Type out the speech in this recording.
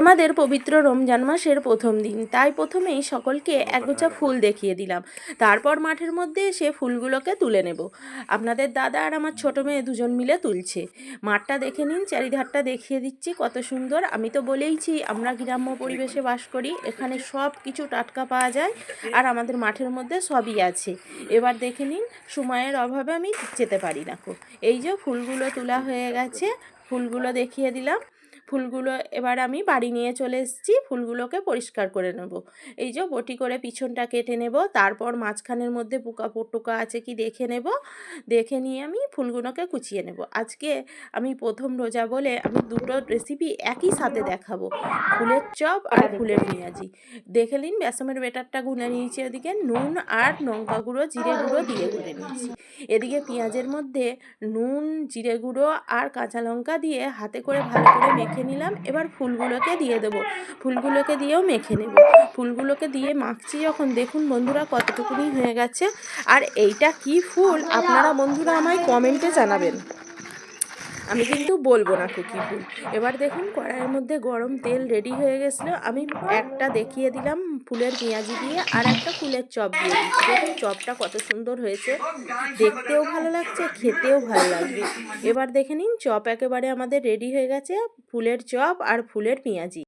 আমাদের পবিত্র রমজান মাসের প্রথম দিন। তাই প্রথমেই সকলকে একগোছা ফুল দেখিয়ে দিলাম। তারপর মাঠের মধ্যে এসে ফুলগুলোকে তুলে নেব। আপনাদের দাদা আর আমার ছোটো মেয়ে দুজন মিলে তুলছে। মাঠটা দেখে নিন, চারিধারটা দেখিয়ে দিচ্ছি কত সুন্দর। আমি তো বলেইছি, আমরা গ্রাম্য পরিবেশে বাস করি, এখানে সব কিছু টাটকা পাওয়া যায় আর আমাদের মাঠের মধ্যে সবই আছে। এবার দেখে নিন, সময়ের অভাবে আমি যেতে পারি না এই যে ফুলগুলো তোলা হয়ে গেছে, ফুলগুলো দেখিয়ে দিলাম। ফুলগুলো এবার আমি বাড়ি নিয়ে চলে এসেছি, ফুলগুলোকে পরিষ্কার করে নেব। এই যে বটি করে পিছনটা কেটে নেব, তারপর মাঝখানের মধ্যে পোকা পোটোকা আছে কি দেখে নেব, দেখে নিয়ে আমি ফুলগুলোকে কুচিয়ে নেব। আজকে আমি প্রথম রোজা বলে আমি দুটো রেসিপি একই সাথে দেখাবো, ফুলের চপ আর ফুলের পেঁয়াজি। দেখে নিন বেসমের বেটারটা গুলে নিয়েছি ওদিকে, নুন আর লঙ্কা গুঁড়ো, জিরে গুঁড়ো দিয়ে গুলে নিয়েছি। এদিকে পেঁয়াজের মধ্যে নুন, জিরে গুঁড়ো আর কাঁচা লঙ্কা দিয়ে হাতে করে ভালো করে মেখে নিলাম, এবার ফুলগুলোকে দিয়ে দেবো। ফুলগুলোকে দিয়েও মেখে নেব। ফুলগুলোকে দিয়ে মাখছি যখন, দেখুন বন্ধুরা কতটুকুনি হয়ে গেছে। আর এইটা কি ফুল? আপনারা বন্ধুরা আমায় কমেন্টে জানাবেন। আমি কিন্তু বলব না কুকি ফুল এবার দেখুন কড়াইয়ের মধ্যে গরম তেল রেডি হয়ে গেছিল। আমি একটা দেখিয়ে দিলাম ফুলের পেঁয়াজি দিয়ে আর একটা ফুলের চপ দিয়ে দেখুন চপটা কত সুন্দর হয়েছে। দেখতেও ভালো লাগছে, খেতেও ভালো লাগবে। এবার দেখে নিন চপ একেবারে আমাদের রেডি হয়ে গেছে, ফুলের চপ আর ফুলের পেঁয়াজি।